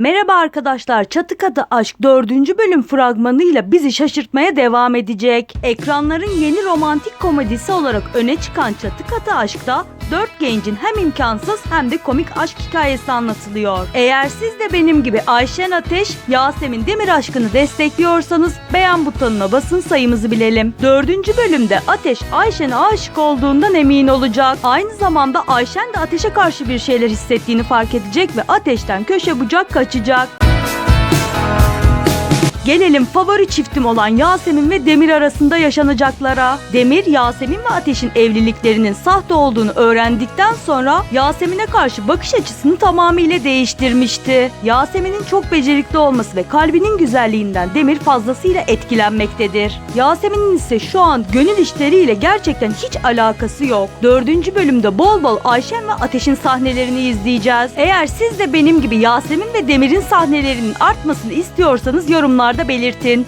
Merhaba arkadaşlar, Çatı Katı Aşk 4. bölüm fragmanıyla bizi şaşırtmaya devam edecek. Ekranların yeni romantik komedisi olarak öne çıkan Çatı Katı Aşk'ta dört gencin hem imkansız hem de komik aşk hikayesi anlatılıyor. Eğer siz de benim gibi Ayşen Ateş, Yasemin Demir aşkını destekliyorsanız beğen butonuna basın sayımızı bilelim. Dördüncü bölümde Ateş Ayşen'e aşık olduğundan emin olacak. Aynı zamanda Ayşen de Ateş'e karşı bir şeyler hissettiğini fark edecek ve Ateş'ten köşe bucak kaçacak. Gelelim favori çiftim olan Yasemin ve Demir arasında yaşanacaklara. Demir, Yasemin ve Ateş'in evliliklerinin sahte olduğunu öğrendikten sonra Yasemin'e karşı bakış açısını tamamıyla değiştirmişti. Yasemin'in çok becerikli olması ve kalbinin güzelliğinden Demir fazlasıyla etkilenmektedir. Yasemin'in ise şu an gönül işleriyle gerçekten hiç alakası yok. Dördüncü bölümde bol bol Ayşen ve Ateş'in sahnelerini izleyeceğiz. Eğer siz de benim gibi Yasemin ve Demir'in sahnelerinin artmasını istiyorsanız yorumlarda belirtin.